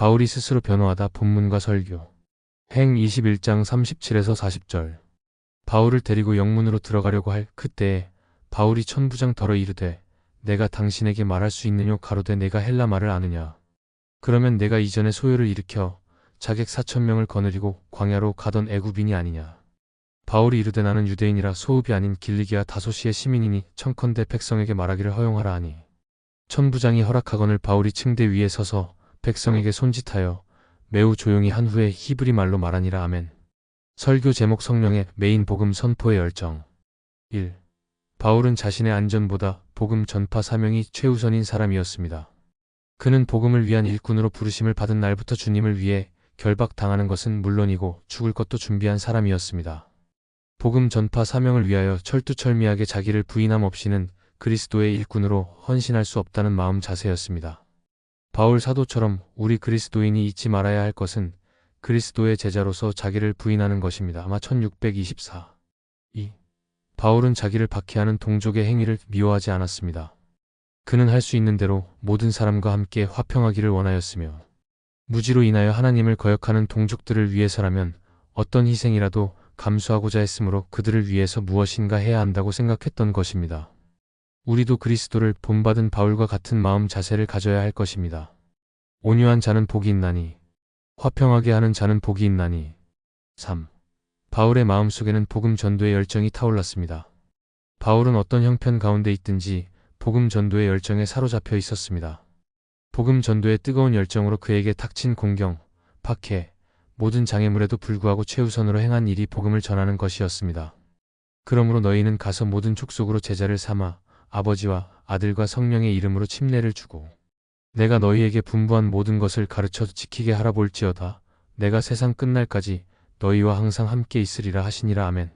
바울이 스스로 변호하다 본문과 설교. 행 21장 37에서 40절. 바울을 데리고 영문으로 들어가려고 할 그때에 바울이 천부장 덜어 이르되 내가 당신에게 말할 수 있느뇨 가로되 내가 헬라 말을 아느냐. 그러면 내가 이전에 소요를 일으켜 자객 4천 명을 거느리고 광야로 가던 애굽인이 아니냐. 바울이 이르되 나는 유대인이라 소읍이 아닌 길리기아 다소시의 시민이니 청컨대 백성에게 말하기를 허용하라 하니. 천부장이 허락하거늘 바울이 층대 위에 서서 백성에게 손짓하여 매우 조용히 한 후에 히브리 말로 말하니라 아멘. 설교 제목 성령의 메인 복음 선포의 열정. 1. 바울은 자신의 안전보다 복음 전파 사명이 최우선인 사람이었습니다. 그는 복음을 위한 일꾼으로 부르심을 받은 날부터 주님을 위해 결박당하는 것은 물론이고 죽을 것도 준비한 사람이었습니다. 복음 전파 사명을 위하여 철두철미하게 자기를 부인함 없이는 그리스도의 일꾼으로 헌신할 수 없다는 마음 자세였습니다. 바울 사도처럼 우리 그리스도인이 잊지 말아야 할 것은 그리스도의 제자로서 자기를 부인하는 것입니다. 아마 1624. 2. 바울은 자기를 박해하는 동족의 행위를 미워하지 않았습니다. 그는 할 수 있는 대로 모든 사람과 함께 화평하기를 원하였으며 무지로 인하여 하나님을 거역하는 동족들을 위해서라면 어떤 희생이라도 감수하고자 했으므로 그들을 위해서 무엇인가 해야 한다고 생각했던 것입니다. 우리도 그리스도를 본받은 바울과 같은 마음 자세를 가져야 할 것입니다. 온유한 자는 복이 있나니 화평하게 하는 자는 복이 있나니 3. 바울의 마음속에는 복음 전도의 열정이 타올랐습니다. 바울은 어떤 형편 가운데 있든지 복음 전도의 열정에 사로잡혀 있었습니다. 복음 전도의 뜨거운 열정으로 그에게 닥친 공경, 박해, 모든 장애물에도 불구하고 최우선으로 행한 일이 복음을 전하는 것이었습니다. 그러므로 너희는 가서 모든 족속으로 제자를 삼아 아버지와 아들과 성령의 이름으로 침례를 주고 내가 너희에게 분부한 모든 것을 가르쳐 지키게 하라 볼지어다 내가 세상 끝날까지 너희와 항상 함께 있으리라 하시니라 아멘.